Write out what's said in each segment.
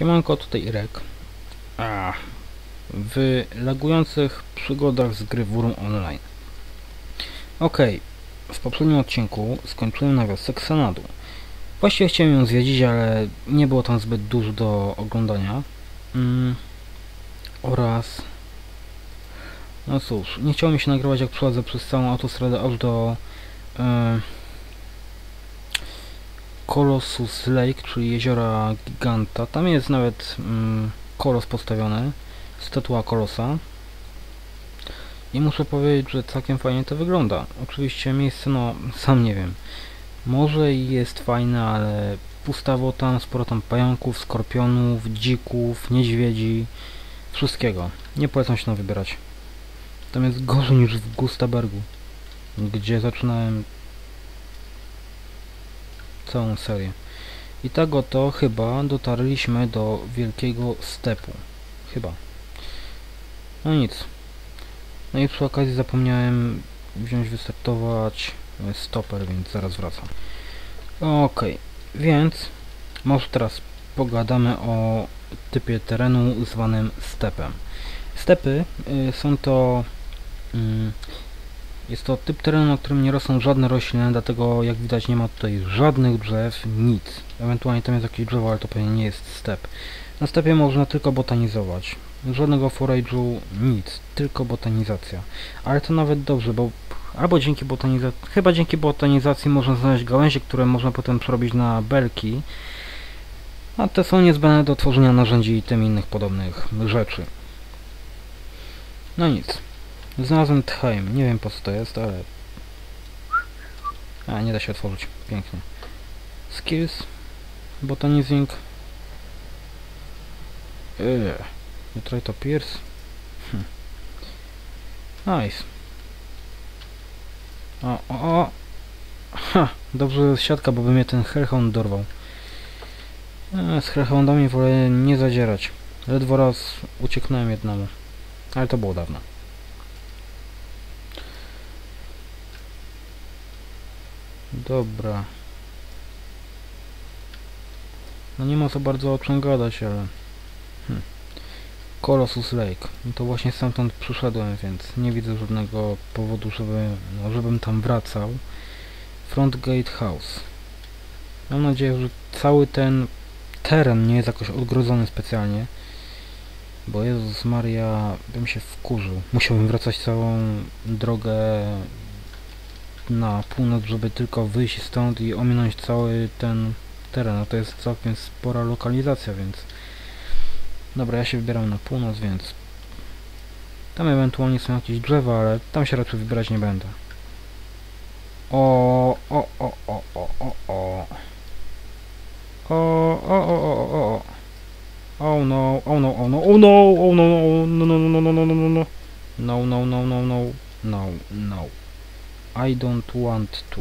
Siemanko, tutaj Irek. A, w lagujących przygodach z gry Wurum Online. Okej, w poprzednim odcinku skończyłem na wiosce Xanadu. Właściwie chciałem ją zwiedzić, ale nie było tam zbyt dużo do oglądania. Mm, oraz... No cóż, nie chciało mi się nagrywać jak przechodzę przez całą autostradę aż do... E, Colossus Lake, czyli jeziora Giganta. Tam jest nawet mm, kolos postawiony, statua kolosa. I muszę powiedzieć, że całkiem fajnie to wygląda. Oczywiście miejsce, no, sam nie wiem. Może jest fajne, ale pustawo tam, sporo tam pająków, skorpionów, dzików, niedźwiedzi, wszystkiego. Nie polecam się tam wybierać. Tam jest gorzej niż w Gustabergu, gdzie zaczynałem całą serię. I tak oto chyba dotarliśmy do wielkiego stepu. Chyba. No nic. No i przy okazji zapomniałem wziąć, wystartować e, stoper, więc zaraz wracam. Okej, więc może teraz pogadamy o typie terenu zwanym stepem. Stepy y, są to mm, jest to typ terenu, na którym nie rosną żadne rośliny, dlatego jak widać nie ma tutaj żadnych drzew, nic. Ewentualnie tam jest jakieś drzewo, ale to pewnie nie jest step. Na stepie można tylko botanizować. Żadnego forage'u, nic, tylko botanizacja. Ale to nawet dobrze, bo albo dzięki botanizacji, chyba dzięki botanizacji można znaleźć gałęzie, które można potem przerobić na belki, a te są niezbędne do tworzenia narzędzi i tym innych podobnych rzeczy. No nic. Znalazłem Thaim. Nie wiem po co to jest, ale... A, nie da się otworzyć. Pięknie. Skills. Botanizing. Eee. Nie try to pierce. Hm. Nice. O, o, o. Ha, dobrze jest siatka, bo by mnie ten Hellhound dorwał. E, z Hellhoundami wolę nie zadzierać. Ledwo raz ucieknąłem jednemu. Ale to było dawno. Dobra. No nie ma co bardzo o czym gadać, ale... Hm. Colossus Lake. No to właśnie stamtąd przyszedłem, więc nie widzę żadnego powodu, żeby, no, żebym tam wracał. Front Gate House. Mam nadzieję, że cały ten teren nie jest jakoś odgrodzony specjalnie. Bo Jezus Maria, bym się wkurzył. Musiałbym wracać całą drogę na północ, żeby tylko wyjść stąd i ominąć cały ten teren. No to jest całkiem spora lokalizacja, więc... Dobra, ja się wybieram na północ, więc... Tam ewentualnie są jakieś drzewa, ale tam się raczej wybierać nie będę. O, o, o, o, o, o, o. O, o, o, o, o, o. Oh no, oh no, oh no, oh no, oh no, oh no, no, no, no, no, no, no, no. Don't want to.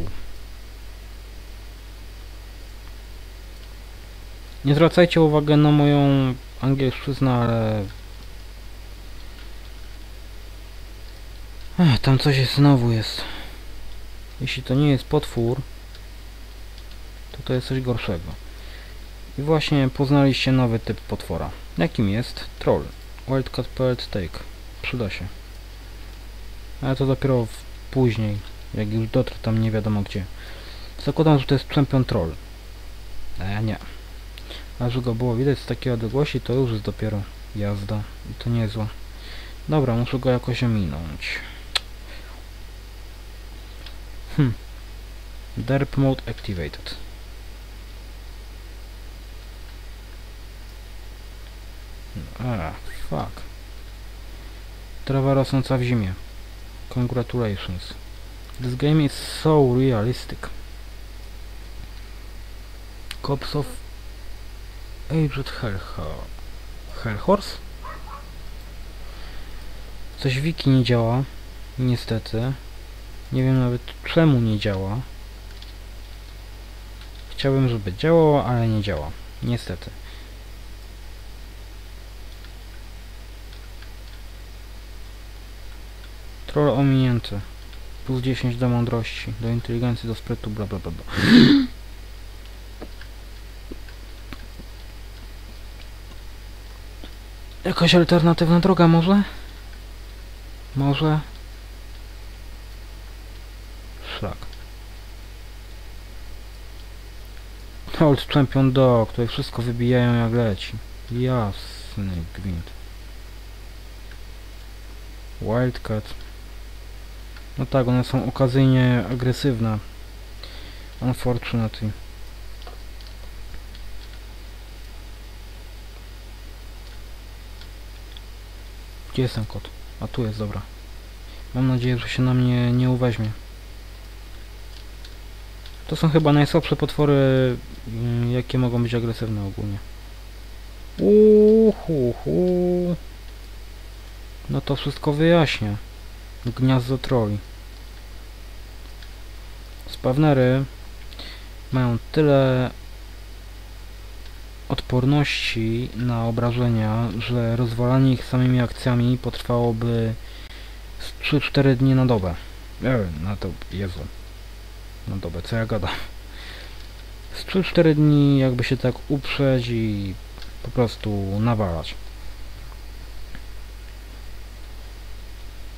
Nie zwracajcie uwagi na moją angielszczyznę, ale... Ech, tam coś jest znowu jest. Jeśli to nie jest potwór, to to jest coś gorszego. I właśnie poznaliście nowy typ potwora. Jakim jest? Troll. Wildcat Pellet Take. Przyda się. Ale to dopiero później, jak już dotrę tam nie wiadomo gdzie. Zakładam, że to jest czempion troll. E, nie. A że go było widać z takiej odległości, to już jest dopiero jazda. I to niezła. Dobra, muszę go jakoś ominąć. Hm. Derp mode activated. Ah, fuck. Trawa rosnąca w zimie. Congratulations. This game is so realistic. Cops of Aged Hellhorse? Coś wiki nie działa. Niestety. Nie wiem nawet czemu nie działa. Chciałbym, żeby działało, ale nie działa. Niestety. Troll ominięty. Plus 10 do mądrości, do inteligencji, do sprytu, bla bla bla. bla. Jakaś alternatywna droga może? Może? Szlak. Old Champion Dog, tutaj wszystko wybijają jak leci. Jasny gwint. Wildcat. No tak, one są okazyjnie agresywne. Unfortunately. Gdzie jest ten kot? A tu jest, dobra. Mam nadzieję, że się na mnie nie uweźmie. To są chyba najsłabsze potwory, mm, jakie mogą być agresywne ogólnie. Uhuhu. No to wszystko wyjaśnia. Gniazdo troli. Spawnery mają tyle odporności na obrażenia, że rozwalanie ich samymi akcjami potrwałoby z 3-4 dni na dobę. E, na to, Jezu. Na dobę, co ja gadam. Z 3-4 dni jakby się tak uprzeć i po prostu nawalać.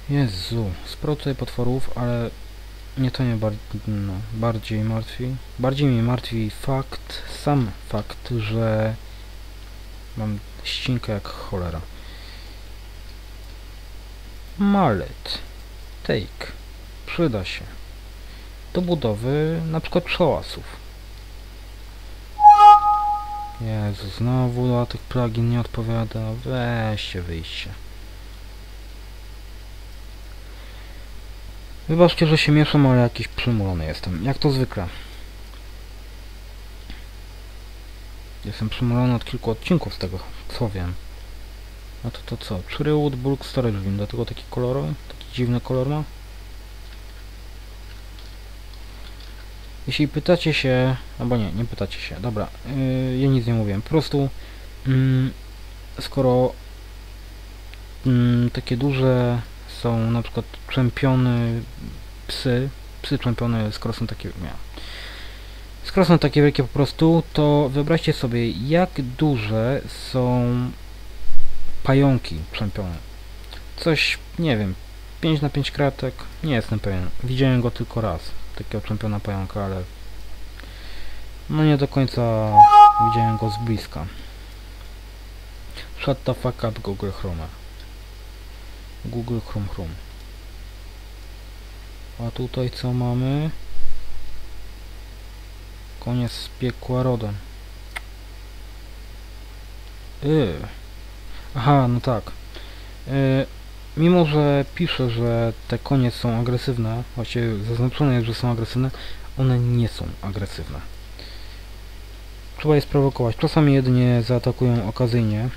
Jezu, sporo potworów, ale nie to mnie bar no, bardziej martwi. Bardziej mnie martwi fakt, sam fakt, że mam ścinkę jak cholera. Mallet. Take. Przyda się. Do budowy na przykład przełasów. Jezu, znowu na tych plugin nie odpowiada. Weźcie, wyjście. Wybaczcie, że się mieszam, ale jakiś przymulony jestem. Jak to zwykle. Jestem przymulony od kilku odcinków z tego, co wiem. No to to co? Trzyrywood Bulk Storage Bin, dlatego taki kolorowy? Taki dziwny kolor ma? Jeśli pytacie się... Albo nie, nie pytacie się. Dobra, yy, ja nic nie mówiłem. Po prostu... Yy, skoro... Yy, takie duże są na przykład czempiony psy, psy czempiony, skoro są takie, nie, skoro są takie wielkie po prostu, to wyobraźcie sobie, jak duże są pająki czempione. Coś, nie wiem, 5 na 5 kratek, nie jestem pewien. Widziałem go tylko raz, takiego czempiona pająka, ale no nie do końca widziałem go z bliska. Shut the fuck up Google Chrome. Google Chrome Chrome. A tutaj co mamy? Koniec z piekła rodem. Yy. Aha, no tak. Yy, mimo, że pisze, że te konie są agresywne, właściwie zaznaczone jest, że są agresywne, one nie są agresywne. Trzeba je sprowokować. Czasami jedynie zaatakują okazyjnie,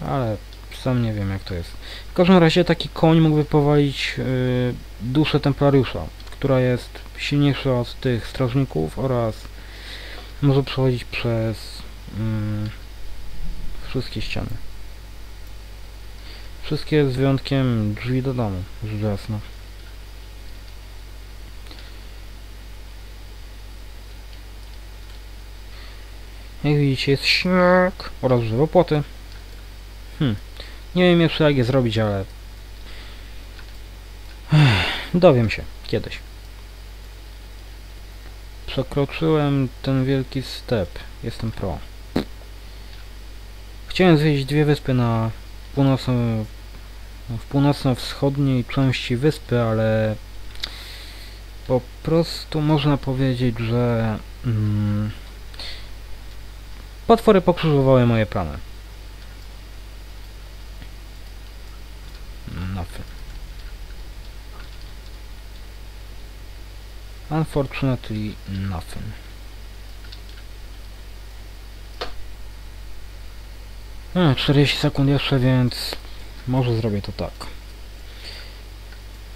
ale sam nie wiem jak to jest. W każdym razie taki koń mógłby powalić yy, duszę templariusza, która jest silniejsza od tych strażników oraz może przechodzić przez yy, wszystkie ściany. Wszystkie z wyjątkiem drzwi do domu, rzecz jasna. Jak widzicie jest śnieg oraz żywopłoty. Hmm. Nie wiem jeszcze jak je zrobić, ale... Dowiem się kiedyś. Przekroczyłem ten wielki step. Jestem pro. Chciałem zwiedzić dwie wyspy na północno... w północno-wschodniej części wyspy, ale po prostu można powiedzieć, że mm, potwory pokrzyżowały moje plany. nothing. Unfortunately, nothing. No, 40 sekund jeszcze, więc może zrobię to tak.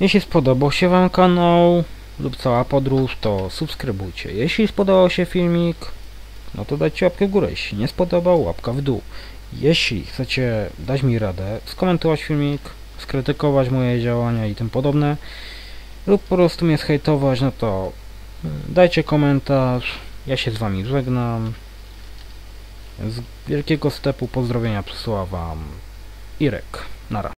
Jeśli spodobał się Wam kanał lub cała podróż, to subskrybujcie. Jeśli spodobał się filmik, no to dajcie łapkę w górę. Jeśli nie spodobał, łapka w dół. Jeśli chcecie dać mi radę, skomentować filmik, skrytykować moje działania i tym podobne lub po prostu mnie zhejtować, no to dajcie komentarz. Ja się z wami żegnam. Z wielkiego stepu pozdrowienia przesyła wam Irek. Nara.